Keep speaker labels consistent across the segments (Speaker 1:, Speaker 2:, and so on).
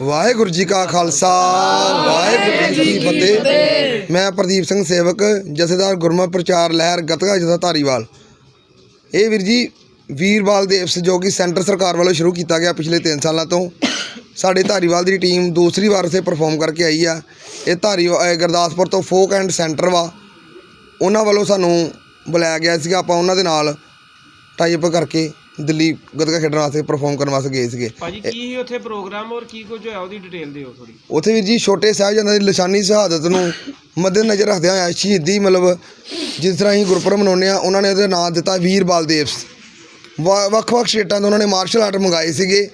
Speaker 1: ਵਾਹਿਗੁਰੂ ਜੀ ਕਾ ਖਾਲਸਾ, ਵਾਹਿਗੁਰੂ ਜੀ ਕੀ ਫਤਿਹ। ਮੈਂ ਪ੍ਰਦੀਪ ਸਿੰਘ ਸੇਵਕ, ਜਥੇਦਾਰ ਗੁਰਮਤਿ ਪ੍ਰਚਾਰ ਲਹਿਰ ਗਤਕਾ ਜਥਾ ਧਾਰੀਵਾਲ। ਇਹ ਵੀਰ ਜੀ ਵੀਰਵਾਲ ਦਿਵਸ ਜੋ ਕਿ ਸੈਂਟਰ ਸਰਕਾਰ ਵੱਲੋਂ ਸ਼ੁਰੂ ਕੀਤਾ ਗਿਆ ਪਿਛਲੇ 3 ਸਾਲਾਂ ਤੋਂ, ਸਾਡੇ ਧਾਰੀਵਾਲ ਦੀ ਟੀਮ ਦੂਸਰੀ ਵਾਰ ਸੇ ਪਰਫਾਰਮ ਕਰਕੇ ਆਈ ਆ। ਇਹ ਧਾਰੀ ਗੁਰਦਾਸਪੁਰ ਤੋਂ ਫੋਕ ਐਂਡ ਸੈਂਟਰ ਵਾ। ਉਹਨਾਂ ਵੱਲੋਂ ਸਾਨੂੰ ਬੁਲਾਇਆ ਗਿਆ ਸੀਗਾ, ਆਪਾਂ ਉਹਨਾਂ ਦੇ ਨਾਲ ਟਾਈਪ ਕਰਕੇ। ਦਿੱਲੀ ਗਤਕਾ ਖੇਡਣ ਵਾਸਤੇ ਪਰਫਾਰਮ ਕਰਨ ਵਾਸਤੇ ਗਏ ਸੀਗੇ।
Speaker 2: ਭਾਜੀ ਕੀ ਸੀ ਉੱਥੇ ਪ੍ਰੋਗਰਾਮ ਔਰ ਕੀ ਕੁਝ ਹੋਇਆ? ਉਹਦੀ ਡਿਟੇਲ ਦਿਓ ਥੋੜੀ
Speaker 1: ਉੱਥੇ ਵੀਰ ਜੀ ਛੋਟੇ ਸਾਹਿਬਜ਼ਾਦਿਆਂ ਦੀ ਲਿਸ਼ਾਨੀ ਸ਼ਹਾਦਤ ਨੂੰ ਮੱਦੇ ਨਜ਼ਰ ਰੱਖਦਿਆਂ ਹੋਇਆ ਸ਼ਹੀਦੀ ਮਤਲਬ ਜਿਸ ਤਰ੍ਹਾਂ ਅਸੀਂ ਗੁਰਪੁਰਬ ਮਨਾਉਂਦੇ ਆ ਉਹਨਾਂ ਨੇ ਉਹਦਾ ਨਾਮ ਦਿੱਤਾ ਵੀਰ ਬਾਲ ਦਿਵਸ ਵ- ਵੱਖ-ਵੱਖ ਸਟੇਟਾਂ ਤੋਂ ਉਹਨਾਂ ਨੇ ਮਾਰਸ਼ਲ ਆਰਟ ਮੰਗਾਏ ਸੀਗੇ।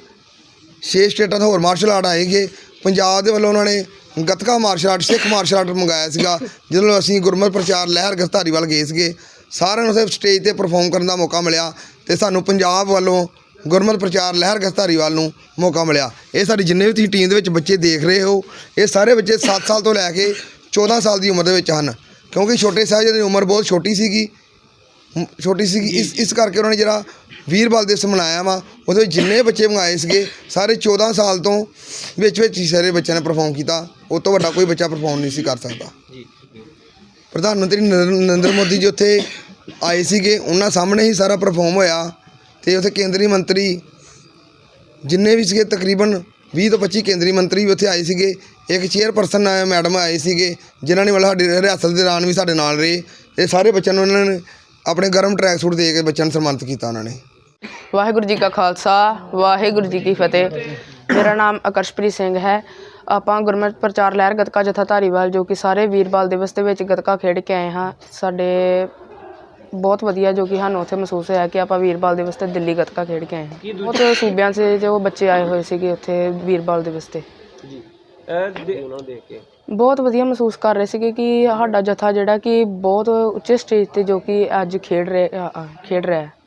Speaker 1: ਛੇ ਸਟੇਟਾਂ ਤੋਂ ਹੋਰ ਮਾਰਸ਼ਲ ਆਰਟ ਆਏਗੇ ਪੰਜਾਬ ਦੇ ਵੱਲੋਂ ਉਹਨਾਂ ਨੇ gatka martial art Sikh martial art ਮੰਗਾਇਆ ਸੀਗਾ ਜਦੋਂ ਅਸੀਂ ਗੁਰਮਤਿ ਪ੍ਰਚਾਰ ਲਹਿਰ ਗਸਤਾਰੀ ਵੱਲ ਗਏ ਸੀਗੇ। ਸਾਰਿਆਂ ਨੂੰ ਉੱਥੇ ਸਟੇਜ ਤੇ ਪਰਫਾਰਮ ਕਰਨ ਦਾ ਮੌਕਾ ਮਿਲਿਆ ਤੇ ਸਾਨੂੰ ਪੰਜਾਬ ਵੱਲੋਂ ਗੁਰਮਤ ਪ੍ਰਚਾਰ ਲਹਿਰ ਗਸਤਾਰੀ ਨੂੰ ਮੌਕਾ ਮਿਲਿਆ। ਇਹ ਸਾਡੀ ਜਿੰਨੇ ਵੀ ਤੁਸੀਂ ਟੀਮ ਦੇ ਵਿੱਚ ਬੱਚੇ ਦੇਖ ਰਹੇ ਹੋ, ਇਹ ਸਾਰੇ ਬੱਚੇ 7 ਸਾਲ ਤੋਂ ਲੈ ਕੇ 14 ਸਾਲ ਦੀ ਉਮਰ ਦੇ ਵਿੱਚ ਹਨ। ਕਿਉਂਕਿ ਛੋਟੇ ਸਾਹਿਬਜ਼ਾਦੇ ਦੀ ਉਮਰ ਬਹੁਤ ਛੋਟੀ ਸੀਗੀ। ਛੋਟੀ ਸੀਗੀ। ਇਸ ਇਸ ਕਰਕੇ ਉਹਨਾਂ ਨੇ ਜਿਹੜਾ ਵੀਰ ਬਲ ਦਿਵਸ ਮਨਾਇਆ ਵਾ, ਉਹਦੇ ਵਿੱਚ ਜਿੰਨੇ ਬੱਚੇ ਮੰਗਾਏ ਸੀਗੇ, ਸਾਰੇ 14 ਸਾਲ ਤੋਂ ਵਿੱਚ ਵਿੱਚ ਹੀ ਸਾਰੇ ਬੱਚਿਆਂ ਨੇ ਪਰਫਾਰਮ ਕੀਤਾ। ਉਹ ਤੋਂ ਵੱਡਾ ਕੋਈ ਬੱਚਾ ਪਰਫਾਰਮ ਨਹੀਂ ਸੀ ਕਰ ਸਕਦਾ।
Speaker 2: ਜੀ।
Speaker 1: ਪ੍ਰਧਾਨ ਮੰਤਰੀ ਨਰਿੰ- ਨਰਿੰਦਰ ਮੋਦੀ ਜੀ ਉੱਥੇ ਆਏ ਸੀਗੇ। ਉਹਨਾਂ ਸਾਹਮਣੇ ਹੀ ਸਾਰਾ ਪਰਫਾਰਮ ਹੋਇਆ ਤੇ ਉੱਥੇ ਕੇਂਦਰੀ ਮੰਤਰੀ ਜਿੰਨੇ ਵੀ ਸੀਗੇ, ਤਕਰੀਬਨ 20 ਤੋਂ 25 ਕੇਂਦਰੀ ਮੰਤਰੀ ਵੀ ਉੱਥੇ ਆਏ ਸੀਗੇ। ਇੱਕ ਚੇਅਰਪਰਸਨ ਮੈਡਮ ਆਏ ਸੀਗੇ, ਜਿਨ੍ਹਾਂ ਨੇ ਮਤਲਬ ਸਾਡੀ ਰਿਹਾਸਲ ਦੇ ਦੌਰਾਨ ਵੀ ਸਾਡੇ ਨਾਲ ਰਹੇ ਤੇ ਸਾਰੇ ਬੱਚਿਆਂ ਨੂੰ ਉਹਨਾਂ ਨੇ ਆਪਣੇ ਗਰਮ ਟਰੈਕ ਸੂਟ ਦੇ ਕੇ ਬੱਚਿਆਂ ਨੂੰ ਸਨਮਾਨਿਤ ਕੀਤਾ ਉਹਨਾਂ ਨੇ।
Speaker 3: ਵਾਹਿਗੁਰੂ ਜੀ ਕਾ ਖਾਲਸਾ, ਵਾਹਿਗੁਰੂ ਜੀ ਕੀ ਫਤਿਹ। ਮੇਰਾ ਨਾਮ ਆਕਰਸ਼ਪ੍ਰੀਤ ਸਿੰਘ ਹੈ। ਆਪਾਂ ਗੁਰਮਤਿ ਪ੍ਰਚਾਰ ਲਹਿਰ ਗਤਕਾ ਜਥਾ ਧਾਰੀਵਾਲ ਜੋ ਕਿ ਸਾਰੇ ਵੀਰਵਾਲ ਦਿਵਸ ਦੇ ਵਿੱਚ ਗਤਕਾ ਖੇਡ ਕੇ ਆਏ ਹਾਂ ਸਾਡੇ ਬਹੁਤ ਵਧੀਆ ਜੋ ਕਿ ਸਾਨੂੰ ਉੱਥੇ ਮਹਿਸੂਸ ਹੋਇਆ ਕਿ ਆਪਾਂ ਵੀਰਵਾਲ ਦਿਵਸ ਤੇ ਦਿੱਲੀ ਗਤਕਾ ਖੇਡ ਕੇ ਆਏ ਹਾਂ। ਬਹੁਤ ਸੂਬਿਆਂ ਸੇ ਜੋ ਬੱਚੇ ਆਏ ਹੋਏ ਸੀਗੇ ਉੱਥੇ ਵੀਰਵਾਲ ਦਿਵਸ ਤੇ।
Speaker 2: ਜੀ। ਇਹ ਦੇ- ਉਹਨਾਂ ਨੂੰ ਦੇਖ ਕੇ।
Speaker 3: ਬਹੁਤ ਵਧੀਆ ਮਹਿਸੂਸ ਕਰ ਰਹੇ ਸੀਗੇ ਕਿ ਸਾਡਾ ਜਥਾ ਜਿਹੜਾ ਕਿ ਬਹੁਤ ਉੱਚੇ ਸਟੇਜ ਤੇ ਜੋ ਕਿ ਅੱਜ ਖੇਡ ਰਿਹਾ ਖੇਡ ਰਿਹਾ ਹੈ।